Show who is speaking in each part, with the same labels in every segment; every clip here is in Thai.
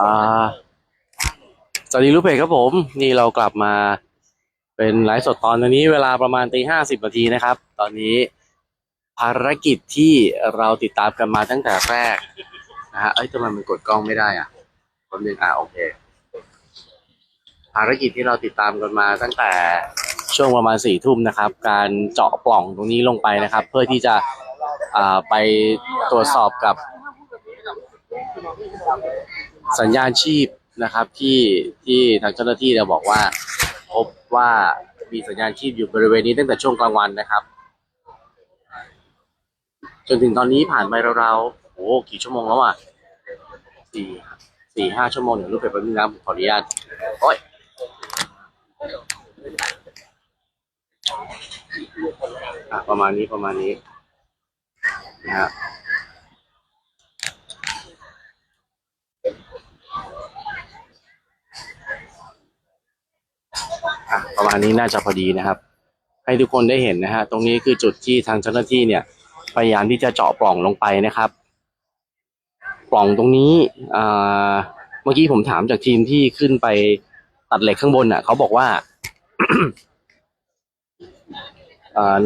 Speaker 1: อ่าสวัสดีลูกเพจครับผม นี่เรากลับมาเป็นไลฟ์สดตอนนี้เวลาประมาณตีห้าสิบนาทีนะครับ ตอนนี้ภารกิจที่เราติดตามกันมาตั้งแต่แรกนะฮะเอ้ยทำไมมันกดกล้องไม่ได้อะคนหนึ่งอะโอเค ภารกิจที่เราติดตามกันมาตั้งแต่ช่วงประมาณสี่ทุ่มนะครับ การเจาะปล่องตรงนี้ลงไปนะครับ เพื่อที่จะอ่าไปตรวจสอบกับ สัญญาณชีพนะครับที่ที่ทางเจ้าหน้าที่เราบอกว่า พบว่ามีสัญญาณชีพอยู่บริเวณนี้ตั้งแต่ช่วงกลางวันนะครับ จนถึงตอนนี้ผ่านไปราวๆโอ้โหกี่ชั่วโมงแล้วอะสี่สี่ห้าชั่วโมงเดี๋ยวรูปไปแป๊บนึงนะผมขออนุญาตโอ้ยประมาณนี้ประมาณนี้นะฮะ อะประมาณนี้น่าจะพอดีนะครับ ให้ทุกคนได้เห็นนะฮะตรงนี้คือจุดที่ทางเจ้าหน้าที่เนี่ยพยายามที่จะเจาะปล่องลงไปนะครับ ปล่องตรงนี้อ่าเมื่อกี้ผมถามจากทีมที่ขึ้นไปตัดเหล็กข้างบนน่ะเขาบอกว่า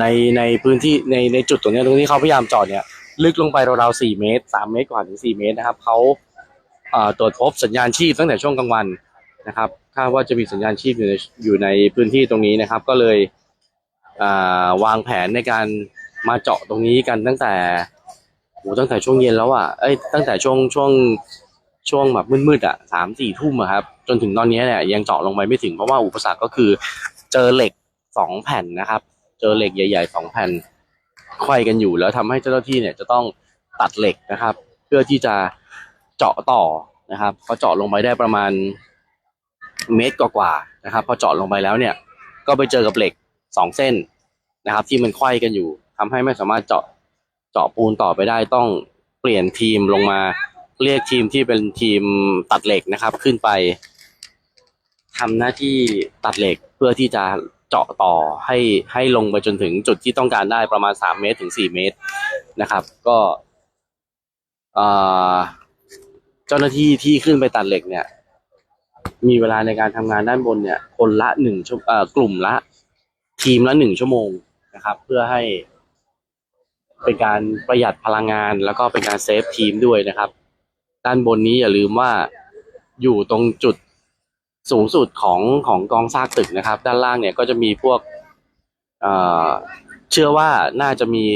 Speaker 1: ในในพื้นที่ในในจุดตรงนี้ตรงที่เขาพยายามจาะเนี่ย ลึกลงไปราวๆสี่เมตรสามเมตรกว่าถึงสี่เมตรนะครับเขาตรวจพบสัญญาณชีพตั้งแต่ช่วงกลางวัน นะครับคาดว่าจะมีสัญญาณชีพอยู่ในอยู่ในพื้นที่ตรงนี้นะครับ ก็เลยวางแผนในการมาเจาะตรงนี้กันตั้งแต่โหตั้งแต่ช่วงเย็นแล้วอะเอ้ยตั้งแต่ช่วงช่วงช่วงแบบมืดๆอะสามสี่ทุ่มอะครับ จนถึงตอนนี้เนี่ยยังเจาะลงไปไม่ถึงเพราะว่าอุปสรรคก็คือเจอเหล็กสองแผ่นนะครับ เจอเหล็กใหญ่ๆสองแผ่นไขว้กันอยู่แล้วทำให้เจ้าหน้าที่เนี่ยจะต้องตัดเหล็กนะครับ เพื่อที่จะเจาะต่อนะครับพอเจาะลงไปได้ประมาณ เมตรกว่าๆนะครับพอเจาะลงไปแล้วเนี่ย ก็ไปเจอกับเหล็กสองเส้นนะครับ ที่มันไขว้กันอยู่ทำให้ไม่สามารถเจาะเจาะปูนต่อไปได้ต้องเปลี่ยนทีมลงมาเรียกทีมที่เป็นทีมตัดเหล็กนะครับ ขึ้นไปทำหน้าที่ตัดเหล็กเพื่อที่จะเจาะต่อให้ให้ลงไปจนถึงจุดที่ต้องการได้ประมาณสามเมตรถึงสี่เมตรนะครับ ก็เอ่อเจ้าหน้าที่ที่ขึ้นไปตัดเหล็กเนี่ย มีเวลาในการทำงานด้านบนเนี่ย คนละหนึ่งชั่วกลุ่มละ ทีมละหนึ่งชั่วโมงนะครับ เพื่อให้เป็นการประหยัดพลังงานแล้วก็เป็นการเซฟทีมด้วยนะครับ ด้านบนนี้อย่าลืมว่าอยู่ตรงจุดสูงสุดของของกองซากตึกนะครับ ด้านล่างเนี่ยก็จะมีพวกเเชื่อว่าน่าจะมี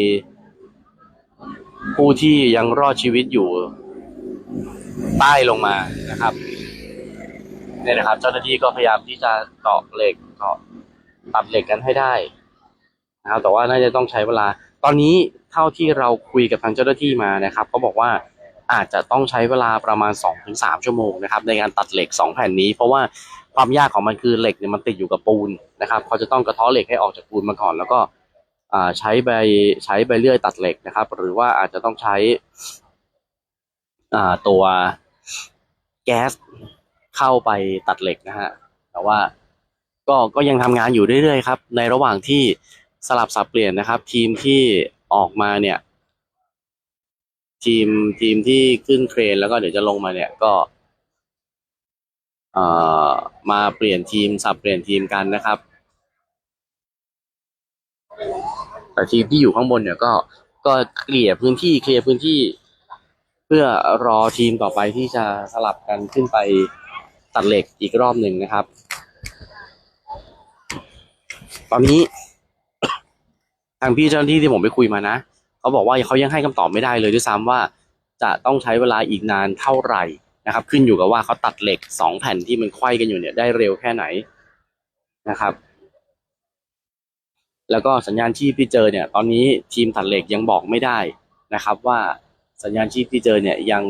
Speaker 1: ผู้ที่ยังรอดชีวิตอยู่ใต้ลงมานะครับ เนี่ยนะครับ เจ้าหน้าที่ก็พยายามที่จะเจาะเหล็กเจาะตัดเหล็กกันให้ได้นะครับแต่ว่าน่าจะต้องใช้เวลา ตอนนี้เท่าที่เราคุยกับทางเจ้าหน้าที่มานะครับเขาบอกว่าอาจจะต้องใช้เวลาประมาณ 2-3 ชั่วโมงนะครับ ในการตัดเหล็ก 2 แผ่นนี้ เพราะว่าความยากของมันคือเหล็กเนี่ยมันติดอยู่กับปูนนะครับเขาจะต้องกระเทาะเหล็กให้ออกจากปูนมาก่อน แล้วก็ใช้ใบใช้ใบเลื่อยตัดเหล็กนะครับ หรือว่าอาจจะต้องใช้ตัวแก๊ส เข้าไปตัดเหล็กนะฮะแต่ว่าก็ก็ยังทำงานอยู่เรื่อยๆครับ ในระหว่างที่สลับสับเปลี่ยนนะครับ ทีมที่ออกมาเนี่ย ทีมทีมที่ขึ้นเครนแล้วก็เดี๋ยวจะลงมาเนี่ยก็เอ่อมาเปลี่ยนทีมสับเปลี่ยนทีมกันนะครับ แต่ทีมที่อยู่ข้างบนเนี่ยก็ก็เคลียร์พื้นที่เคลียร์พื้นที่ เพื่อรอทีมต่อไปที่จะสลับกันขึ้นไป ตัดเหล็กอีกรอบหนึ่งนะครับ ตอนนี้ ทางพี่เจ้าหน้าที่ที่ผมไปคุยมานะเขาบอกว่าเขายังให้คำตอบไม่ได้เลยด้วยซ้ำว่า จะต้องใช้เวลาอีกนานเท่าไหร่นะครับ ขึ้นอยู่กับว่าเขาตัดเหล็กสองแผ่นที่มันไขว้กันอยู่เนี่ยได้เร็วแค่ไหนนะครับ แล้วก็สัญญาณชีพที่เจอเนี่ย ตอนนี้ทีมตัดเหล็กยังบอกไม่ได้นะครับ ว่าสัญญาณชีพที่เจอเนี่ยยัง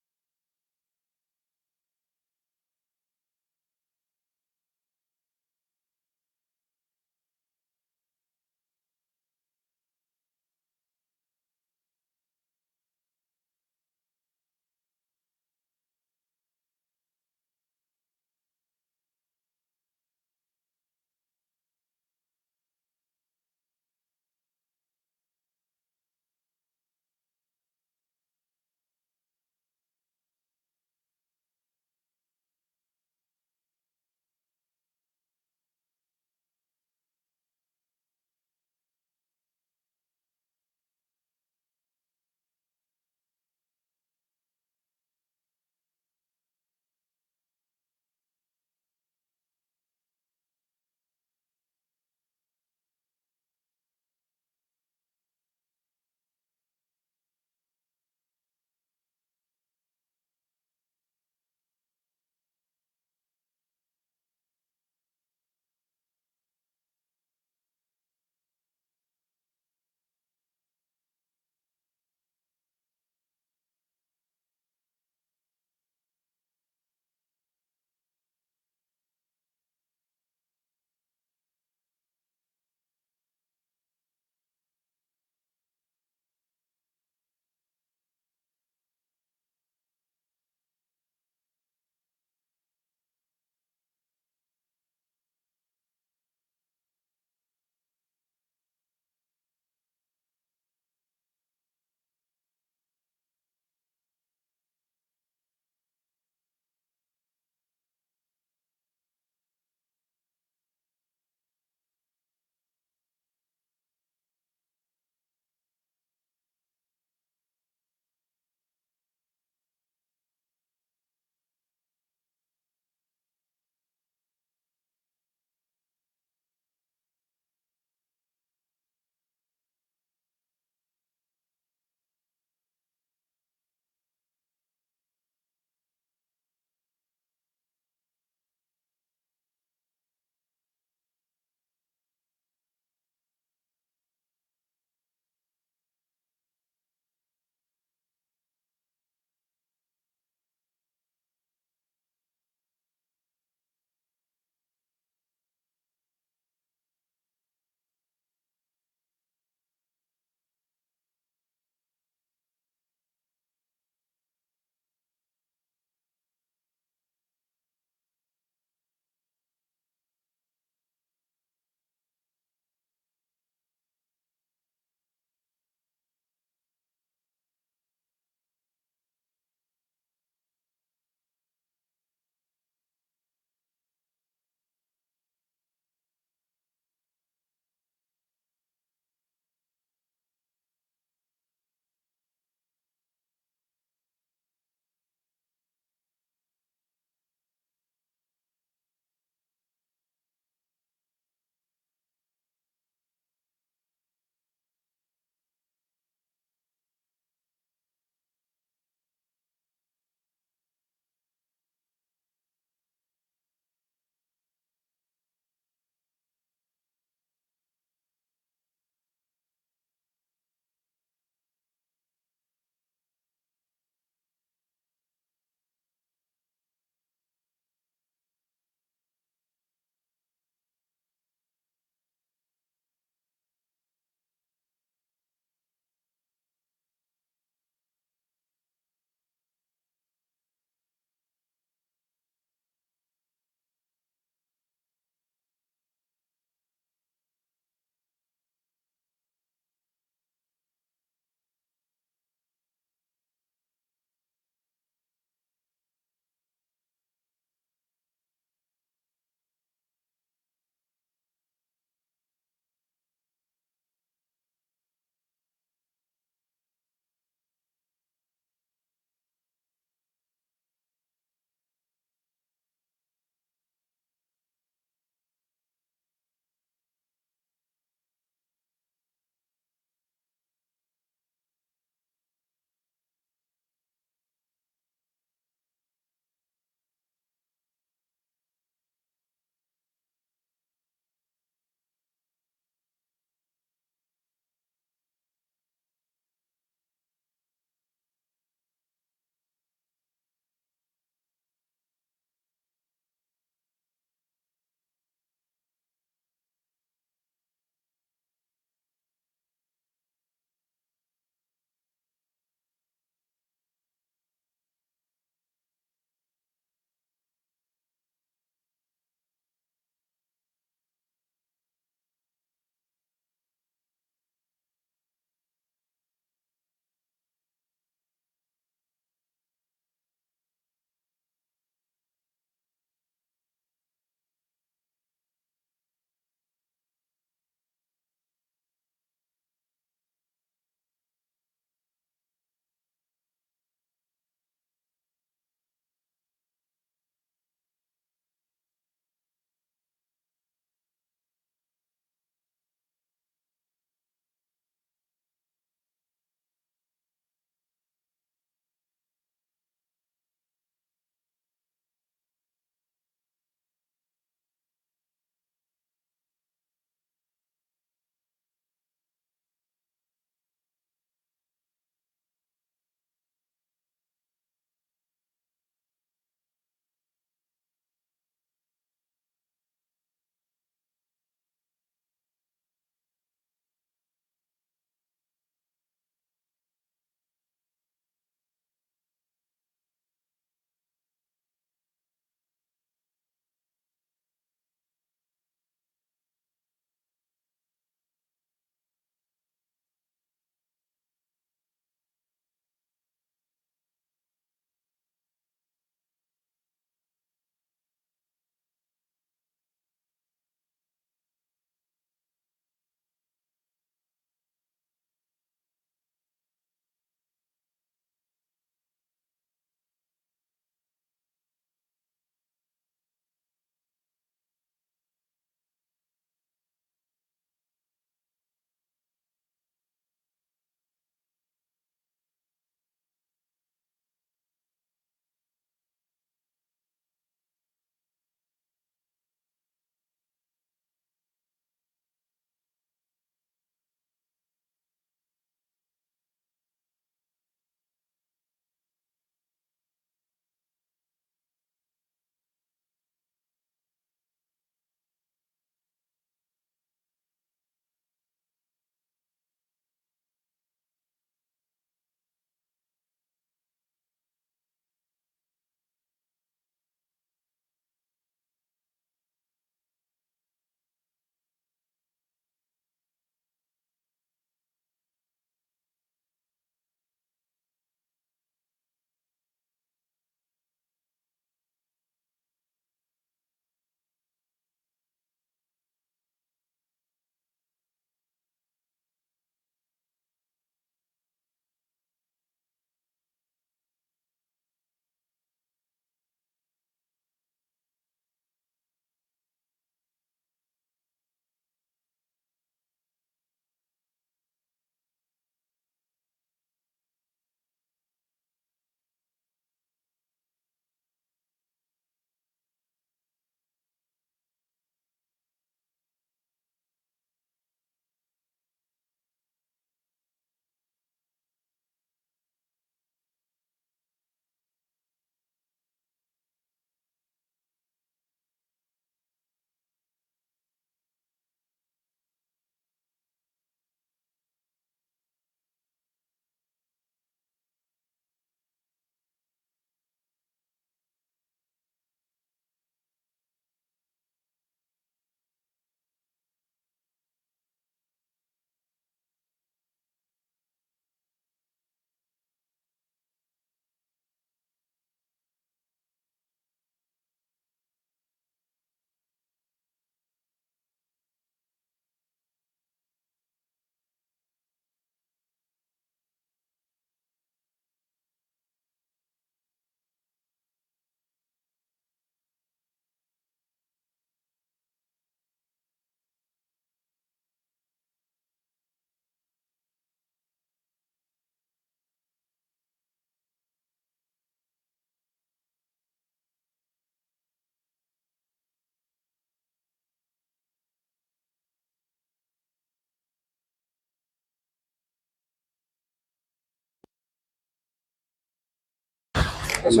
Speaker 1: ทำไม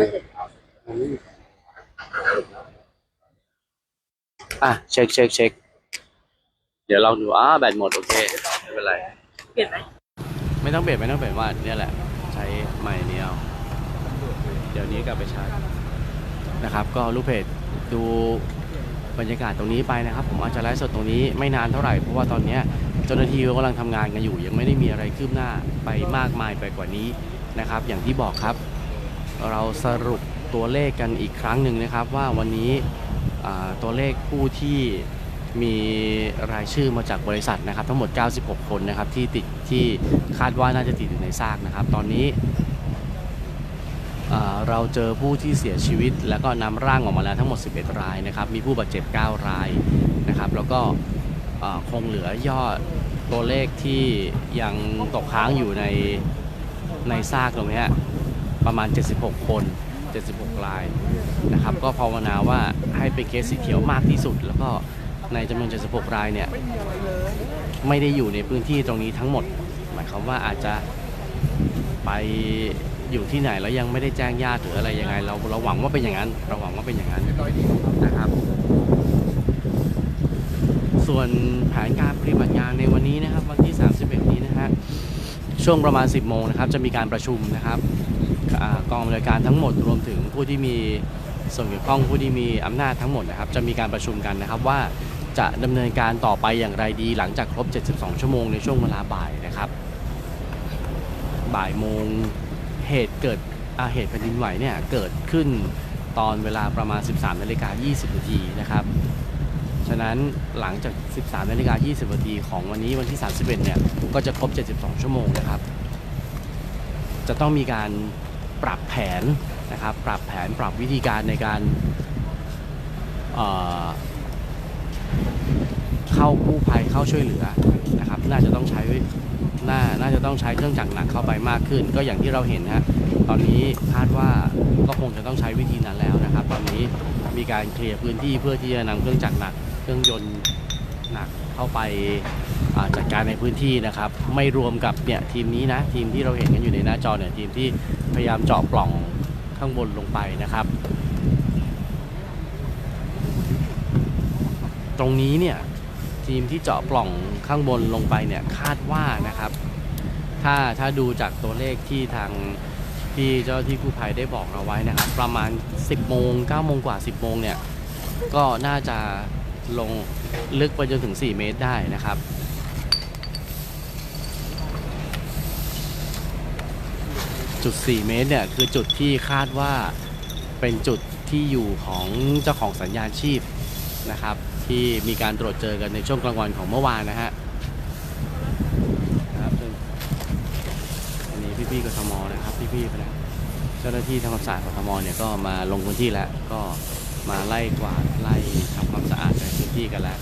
Speaker 1: อะเช็คเช็คเช็คเดี๋ยวลองดูอ่าแบตหมดโอเคไม่เป็นไร
Speaker 2: เปลี่ยนไหม
Speaker 1: ไม่ต้องเปลี่ยนไม่ต้องเปลี่ยนว่าเนี่ยแหละ ใช้ใหม่เนี้เอาเดี๋ยวนี้กลับไปใชาร์จนะครับ ก็ลูกเพจดูบรรยากาศตรงนี้ไปนะครับ ผมอาจจะไลฟ์สดตรงนี้ไม่นานเท่าไหร่เพราะว่าตอนเนี้ยเจ้าหน้าที่เขากำลังทำงานกันอยู่ ยังไม่ได้มีอะไรคืบหน้าไปมากมายไปกว่านี้นะครับ อย่างที่บอกครับ เราสรุปตัวเลขกันอีกครั้งหนึ่งนะครับ ว่าวันนี้ตัวเลขผู้ที่มีรายชื่อมาจากบริษัทนะครับ ทั้งหมด 96 คนนะครับที่ติดที่คาดว่าน่าจะติดอยู่ในซากนะครับ ตอนนี้เราเจอผู้ที่เสียชีวิต แล้วก็นำร่างออกมาแล้วทั้งหมด 11 รายนะครับ มีผู้บาดเจ็บ 9 รายนะครับ แล้วก็คงเหลือยอดตัวเลขที่ยังตกค้างอยู่ในในซากตรงนี้ ประมาณ 76 คน 76รายนะครับ ก็ภาวนาว่าให้เป็นเคสสีเขียวมากที่สุด แล้วก็ในจำนวน 76 รายเนี่ยไม่ได้อยู่ในพื้นที่ตรงนี้ทั้งหมด หมายความว่าอาจจะไปอยู่ที่ไหนแล้วยังไม่ได้แจ้งญาติหรืออะไรยังไง เราเราหวังว่าเป็นอย่างนั้นเราหวังว่าเป็นอย่างนั้นนะครับ ส่วนแผนการปฏิบัติงานในวันนี้นะครับ วันที่ 31 นี้นะฮะช่วงประมาณ 10 โมงนะครับ จะมีการประชุมนะครับ กองบริการทั้งหมดรวมถึงผู้ที่มีส่วนเกี่ยวข้องผู้ที่มีอำนาจทั้งหมดนะครับ จะมีการประชุมกันนะครับว่าจะดำเนินการต่อไปอย่างไรดี หลังจากครบ 72 ชั่วโมงในช่วงเวลาบ่ายนะครับ บ่ายโมงเหตุเกิดเหตุแผ่นดินไหวเนี่ยเกิดขึ้นตอนเวลาประมาณ 13นาฬิกา20นาทีนะครับ ฉะนั้นหลังจาก 13นาฬิกา20นาทีของวันนี้วันที่ 31เนี่ยก็จะครบ 72 ชั่วโมงนะครับ จะต้องมีการ ปรับแผนนะครับ ปรับแผนปรับวิธีการในการเเข้ากู้ภัยเข้าช่วยเหลือนะครับ น่าจะต้องใช้น่าน่าจะต้องใช้เครื่องจักรหนักเข้าไปมากขึ้น ก็อย่างที่เราเห็นนะฮะตอนนี้คาดว่าก็คงจะต้องใช้วิธีนั้นแล้วนะครับ ตอนนี้มีการเคลียร์พื้นที่เพื่อที่จะนำเครื่องจักรหนัก เครื่องยนต์หนักเข้าไป จัดการในพื้นที่นะครับ ไม่รวมกับเนี่ยทีมนี้นะทีมที่เราเห็นกันอยู่ในหน้าจอเนี่ยทีมที่พยายามเจาะปล่องข้างบนลงไปนะครับ ตรงนี้เนี่ยทีมที่เจาะปล่องข้างบนลงไปเนี่ยคาดว่านะครับ ถ้าถ้าดูจากตัวเลขที่ทางที่เจ้าที่กู้ภัยได้บอกเราไว้นะครับ ประมาณ 10โมง9โมงกว่า 10โมงเนี่ยก็น่าจะลงลึกไปจนถึง 4 เมตรได้นะครับ จุด 4 เมตรเนี่ยคือจุดที่คาดว่าเป็นจุดที่อยู่ของเจ้าของสัญญาณชีพนะครับ ที่มีการตรวจเจอกันในช่วงกลางวันของเมื่อวานนะฮะครับอันนี้พี่ๆกทมนะครับพี่ๆนักเจ้าหน้าที่ทางความสะอาดกทมเนี่ยก็มาลงพื้นที่แล้วก็มาไล่กวาดไล่ทำความสะอาดในพื้นที่กันแล้ว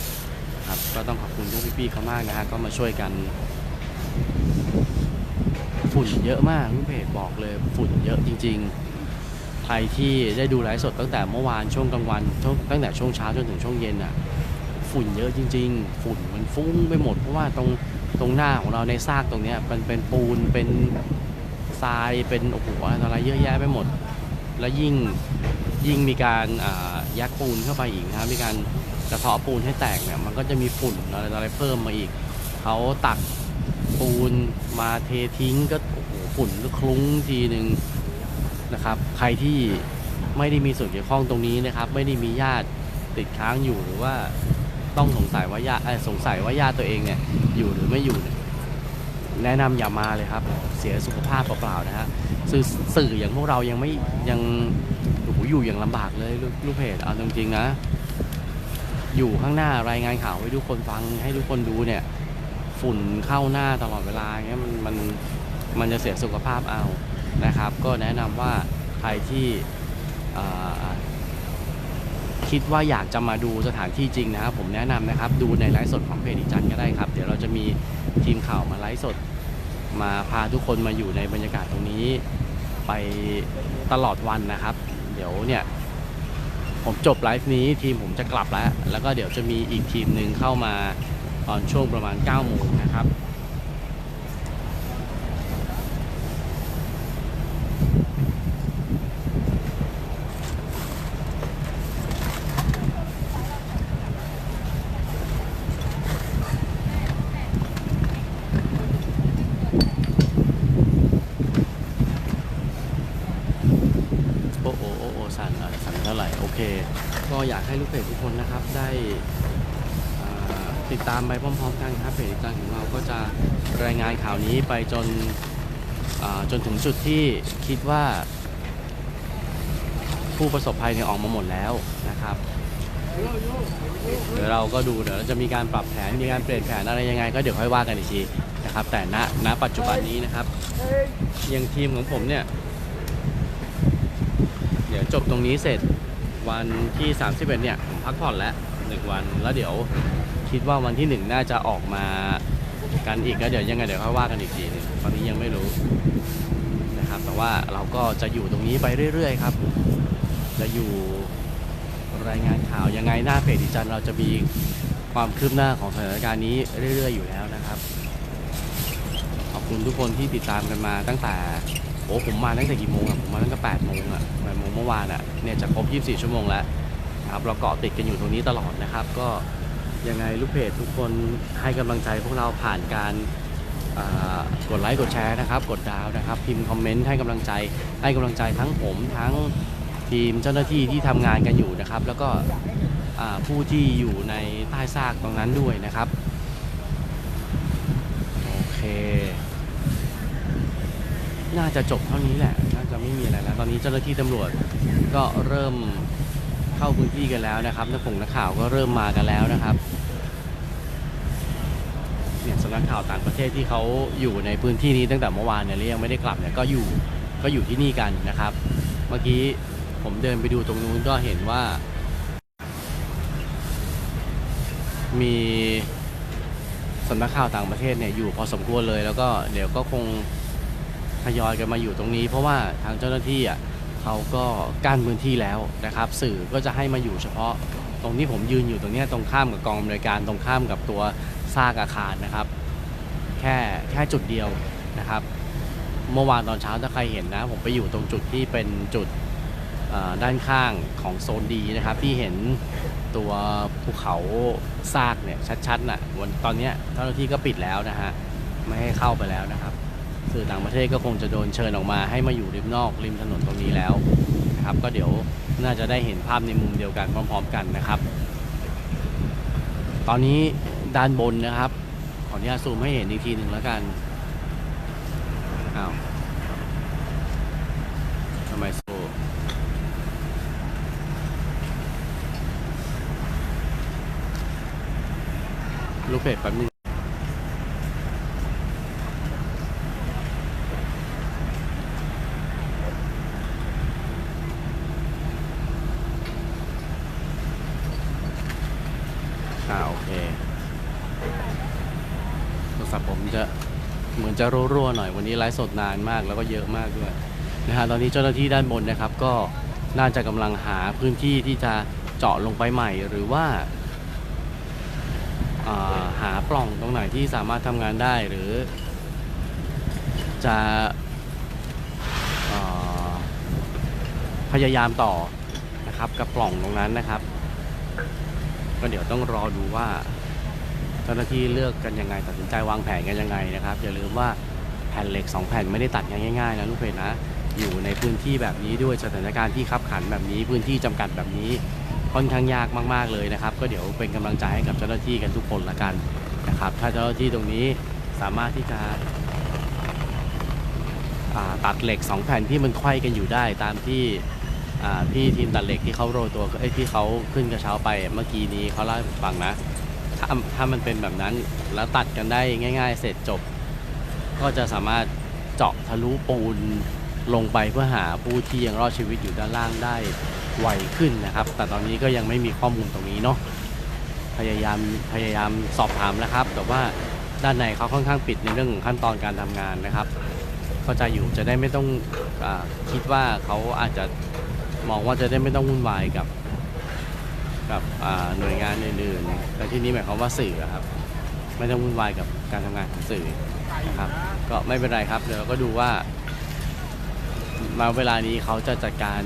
Speaker 1: ครับก็ต้องขอบคุณพวกพี่ๆเขามากนะฮะก็มาช่วยกัน ฝุ่นเยอะมากลูกเพจบอกเลยฝุ่นเยอะจริง ๆ ใครที่ได้ดูไลฟ์สดตั้งแต่เมื่อวานช่วงกลางวันตั้งแต่ช่วงเช้าจนถึงช่วงเย็นอะฝุ่นเยอะจริง ๆ ฝุ่นมันฟุ้งไปหมดเพราะว่าตรงตรงหน้าของเราในซากตรงเนี้ยมันเป็นปูนเป็นทรายเป็นโอ้โหอะไรเยอะแยะไปหมด แล้วยิ่งยิ่งมีการอ่ายัดปูนเข้าไปอีกนะมีการกระเทาะปูนให้แตกเนี่ยมันก็จะมีฝุ่นอะไรอะไรเพิ่มมาอีกเขาตัก ปูนมาเททิ้งก็โอ้โหฝุ่นก็คลุ้งทีหนึ่งนะครับ ใครที่ไม่ได้มีส่วนเกี่ยวข้องตรงนี้นะครับ ไม่ได้มีญาติติดค้างอยู่หรือว่าต้องสงสัยว่าญาติสงสัยว่าญาติตัวเองเนี่ยอยู่หรือไม่อยู่เนี่ยแนะนำอย่ามาเลยครับ เสียสุขภาพเปล่าๆนะฮะสื่อสื่ออย่างพวกเรายังไม่ยังโอ้โหอยู่อย่างลำบากเลยลูกลูกเพจเอาจริงๆนะ อยู่ข้างหน้ารายงานข่าวให้ทุกคนฟังให้ทุกคนดูเนี่ย ฝุ่นเข้าหน้าตลอดเวลาเงี้ยมันมันมันจะเสียสุขภาพเอานะครับ ก็แนะนำว่าใครที่คิดว่าอยากจะมาดูสถานที่จริงนะครับ ผมแนะนำนะครับ ดูในไลฟ์สดของเพจอีจันก็ได้ครับ เดี๋ยวเราจะมีทีมข่าวมาไลฟ์สด มาพาทุกคนมาอยู่ในบรรยากาศตรงนี้ ไปตลอดวันนะครับ เดี๋ยวเนี่ย ผมจบไลฟ์นี้ทีมผมจะกลับแล้ว แล้วก็เดี๋ยวจะมีอีกทีมหนึ่งเข้ามา ตอนช่วงประมาณ9โมงนะครับ น โอ้โอ้โอ้โอ้สั่นอะสั่นเท่าไหร่โอเค ก็อยากให้ลูกเพจทุกคนนะครับได้อ่า ตามไปพร้อมๆกันครับเพจต่างของเราก็จะรายงานข่าวนี้ไปจนจนถึงจุดที่คิดว่า ผู้ประสบภัยเนี่ยออกมาหมดแล้วนะครับเดี๋ยวเราก็ดูเดี๋ยวเราจะมีการปรับแผนมีการเปลี่ยนแผนอะไรยังไง ก็เดี๋ยวค่อยว่ากันอีกทีนะครับ แต่ณณปัจจุบันนี้นะครับอยังทีมของผมเนี่ย เดี๋ยวจบตรงนี้เสร็จวันที่ 31 เนี่ยผมพักผ่อนแล้วหนึ่งวันแล้วเดี๋ยว คิดว่าวันที่หนึ่งน่าจะออกมากันอีกแล้วเดี๋ยวยังไงเดี๋ยวค่อยว่ากันอีกทีนึงตอนนี้ยังไม่รู้นะครับ แต่ว่าเราก็จะอยู่ตรงนี้ไปเรื่อย ๆ ครับ จะอยู่รายงานข่าวยังไงหน้าเพจดิจันเราจะมีความคืบหน้าของสถานการณ์นี้เรื่อย ๆ อยู่แล้วนะครับ ขอบคุณทุกคนที่ติดตามกันมาตั้งแต่โอ้ผมมาตั้งแต่กี่โมงอะผมมาตั้งแต่8โมงอะ8โมงเมื่อวานอะเนี่ยจะครบ 24 ชั่วโมงแล้วนะครับเราเกาะติดกันอยู่ตรงนี้ตลอดนะครับ ก็ ยังไงลูกเพจทุกคนให้กำลังใจพวกเราผ่านการกดไลค์กดแชร์นะครับ กดดาวนะครับ พิมพ์คอมเมนต์ให้กำลังใจให้กำลังใจทั้งผมทั้งทีมเจ้าหน้าที่ที่ทำงานกันอยู่นะครับ แล้วก็ผู้ที่อยู่ในใต้ซากตรงนั้นด้วยนะครับโอเค น่าจะจบเท่านี้แหละน่าจะไม่มีอะไรแล้วตอนนี้เจ้าหน้าที่ตำรวจก็เริ่ม เข้าพื้นที่กันแล้วนะครับนักข่งนักข่าวก็เริ่มมากันแล้วนะครับเนี่ยสำนักข่าวต่างประเทศที่เขาอยู่ในพื้นที่นี้ตั้งแต่เมื่อวานเนี่ยแล้วยังไม่ได้กลับเนี่ยก็อยู่ก็อยู่ที่นี่กันนะครับ เมื่อกี้ผมเดินไปดูตรงนู้นก็เห็นว่า มีสำนักข่าวต่างประเทศเนี่ยอยู่พอสมควรเลยแล้วก็เดี๋ยวก็คงทยอยกันมาอยู่ตรงนี้ เพราะว่าทางเจ้าหน้าที่อะ เขาก็กั้นพื้นที่แล้วนะครับ สื่อก็จะให้มาอยู่เฉพาะตรงที่ผมยืนอยู่ตรงนี้ตรงข้ามกับกองอำนวยการตรงข้ามกับตัวซากอาคารนะครับ แค่แค่จุดเดียวนะครับ เมื่อวานตอนเช้าถ้าใครเห็นนะ ผมไปอยู่ตรงจุดที่เป็นจุดด้านข้างของโซนดีนะครับ ที่เห็นตัวภูเขาซากเนี่ยชัดๆน่ะวันตอนนี้เจ้าหน้าที่ก็ปิดแล้วนะฮะไม่ให้เข้าไปแล้วนะครับ สื่อต่างประเทศก็คงจะโดนเชิญออกมาให้มาอยู่ริมนอกริมถนนตรงนี้แล้วนะครับ ก็เดี๋ยวน่าจะได้เห็นภาพในมุมเดียวกันพร้อม ๆ กันนะครับ ตอนนี้ด้านบนนะครับ ขออนุญาตซูมให้เห็นอีกทีหนึ่งแล้วกันอ้าวทำไมโซลูกเพจแป๊บนึง อ่าโอเคโทรศัพท์ผมจะเหมือนจะ รั่วๆหน่อยวันนี้ไลฟ์สดนานมากแล้วก็เยอะมากด้วยนะฮะตอนนี้เจ้าหน้าที่ด้านบนนะครับ ก็น่าจะกำลังหาพื้นที่ที่จะเจาะลงไปใหม่ หรือว่าาหาปล่องตรงไหนที่สามารถทำงานได้หรือ จะอพยายามต่อนะครับกับปล่องตรงนั้นนะครับ ก็เดี๋ยวต้องรอดูว่า จ้าหน้าที่เลือกกันยังไง ตัดสินใจวางแผนกันยังไงนะครับอย่าลืมว่าแผ่นเหล็ก 2 แผ่นไม่ได้ตัดง่ายๆนะลูกเพจนะอยู่ในพื้นที่แบบนี้ด้วยสถานการณ์ที่ขับขันแบบนี้พื้นที่จำกัดแบบนี้ค่อนข้างยากมากๆเลยนะครับ ก็เดี๋ยวเป็นกำลังใจให้กับเจ้าหน้าที่กันทุกคนละกันนะครับ ถ้าเจ้าหน้าที่ตรงนี้สามารถที่จะตัดเหล็ก 2 แผ่นที่มันไขว้กันอยู่ได้ตามที่พี่ทีมตัดเหล็กที่เขาโรยตัวไอ้ที่เขาขึ้นกระเช้าไปเมื่อกี้นี้เขาเล่าให้ผมฟังนะ ถ้าถ้ามันเป็นแบบนั้นแล้วตัดกันได้ง่าย ๆ เสร็จจบ ก็จะสามารถเจาะทะลุปูนลงไปเพื่อหาผู้ที่ยังรอดชีวิตอยู่ด้านล่างได้ไวขึ้นนะครับ แต่ตอนนี้ก็ยังไม่มีข้อมูลตรงนี้เนาะพยายามพยายามสอบถามแล้วครับ แต่ว่าด้านในเขาค่อนข้างปิดในเรื่องของขั้นตอนการทำงานนะครับ เข้าใจอยู่จะได้ไม่ต้องอคิดว่าเขาอาจจะมองว่าจะได้ไม่ต้องวุ่นวายกับ กับหน่วยงานอื่นๆแต่ที่นี้หมายความว่าสื่อครับ ไม่ต้องวุ่นวายกับการทำงานของสื่อนะครับ ก็ไม่เป็นไรครับ เดี๋ยวเราก็ดูว่า มาเวลานี้เขาจะจัดการ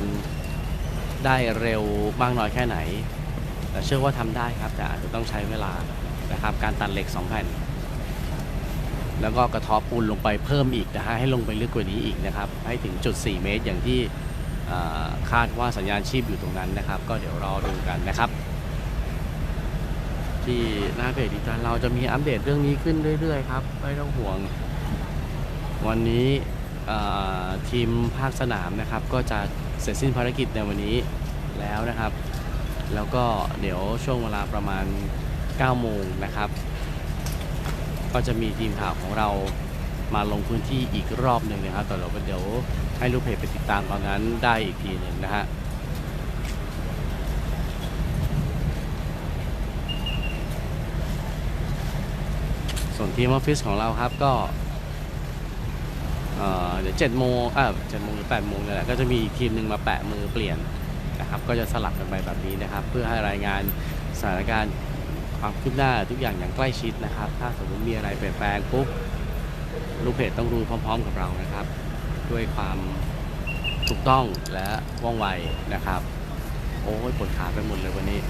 Speaker 1: ได้เร็วมากน้อยแค่ไหน แต่เชื่อว่าทำได้ครับ แต่อาจจะต้องใช้เวลานะครับ การตัดเหล็กสองแผ่นแล้วก็กระทอปูนลงไปเพิ่มอีกนะฮะให้ลงไปลึกกว่านี้อีกนะครับ ให้ถึงจุด 4 เมตรอย่างที่ คาดว่าสัญญาณชีพอยู่ตรงนั้นนะครับ ก็เดี๋ยวรอดูกันนะครับ ที่หน้าเพจดิจิทัลเราจะมีอัปเดตเรื่องนี้ขึ้นเรื่อย ๆ ครับ ไม่ต้องห่วง วันนี้ทีมภาคสนามนะครับ ก็จะเสร็จสิ้นภารกิจในวันนี้แล้วนะครับ แล้วก็เดี๋ยวช่วงเวลาประมาณ 9 โมงนะครับ ก็จะมีทีมข่าวของเรามาลงพื้นที่อีกรอบหนึ่งนะครับแต่เราเดี๋ยว ให้ลูกเพจไปติดตามตอนนั้นได้อีกทีหนึ่งนะฮะส่วนทีมออฟฟิศของเราครับก็เดี๋ยวเจ็ดโมงเอ่าเจ็ดโมงหรือแปดโมงเนี่ยแหละก็จะมีทีมหนึ่งมาแปะมือเปลี่ยนนะครับ ก็จะสลับกันไปแบบนี้นะครับ เพื่อให้รายงานสถานการณ์ความคืบหน้าทุกอย่างอย่างใกล้ชิดนะครับ ถ้าสมมติมีอะไรเปลี่ยนแปลงปุ๊บลูกเพจต้องรู้พร้อม ๆ กับเรานะครับ ด้วยความถูกต้องและว่องไวนะครับ โอ้ยปวดขาไปหมดเลยวันนี้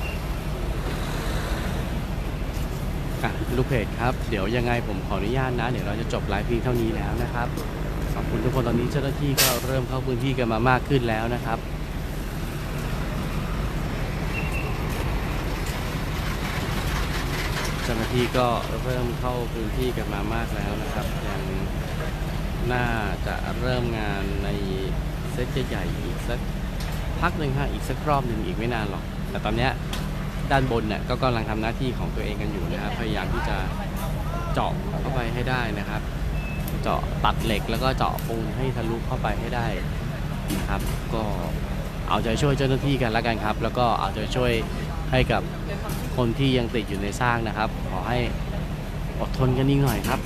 Speaker 1: ลูกเพจครับเดี๋ยวยังไงผมขออนุญาตนะ เดี๋ยวเราจะจบไลฟ์เพียงเท่านี้แล้วนะครับขอบคุณทุกคนตอนนี้เจ้าหน้าที่ก็เริ่มเข้าพื้นที่กันมามากขึ้นแล้วนะครับเจ้าหน้าที่ก็เริ่มเข้าพื้นที่กันมามากแล้วนะครับยัง น่าจะเริ่มงานในเซตใหญ่อีกสักพักหนึ่งฮะอีกสักรอบหนึ่งอีกไม่นานหรอก แต่ตอนเนี้ยด้านบนเนี่ยก็กำลังทำหน้าที่ของตัวเองกันอยู่นะครับพยายามที่จะเจาะเข้าไปให้ได้นะครับ เจาะตัดเหล็กแล้วก็เจาะปูนให้ทะลุเข้าไปให้ได้นะครับ ก็เอาใจช่วยเจ้าหน้าที่กันแล้วกันครับ แล้วก็เอาใจช่วยให้กับคนที่ยังติดอยู่ในสร้างนะครับ ขอให้อดทนกันนิดหน่อยครับ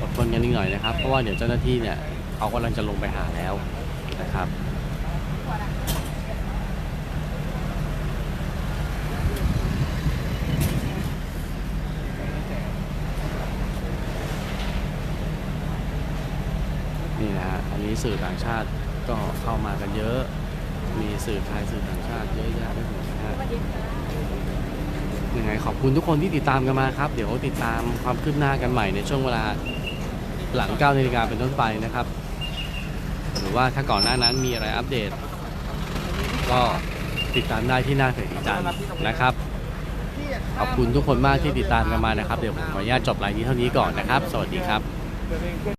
Speaker 1: อด ทนกันนิดหน่อยนะครับ เพราะว่าเดี๋ยวเจ้าหน้าที่เนี่ยเขากำลังจะลงไปหาแล้วนะครับนี่นะฮะอันนี้สื่อต่างชาติก็เข้ามากันเยอะ มีสื่อไทยสื่อต่างชาติเยอะแยะไปหมดนะฮะยังไงขอบคุณทุกคนที่ติดตามกันมาครับ เดี๋ยวติดตามความคืบหน้ากันใหม่ในช่วงเวลา หลัง9นาฬิกาเป็นต้นไปนะครับ หรือว่าถ้าก่อนหน้านั้นมีอะไรอัปเดต ก็ติดตามได้ที่หน้าเพจอีจันทร์นะครับ ขอบคุณทุกคนมากที่ติดตามกันมานะครับ เดี๋ยวผมขออนุญาตจบไลน์นี้เท่านี้ก่อนนะครับ สวัสดีครับ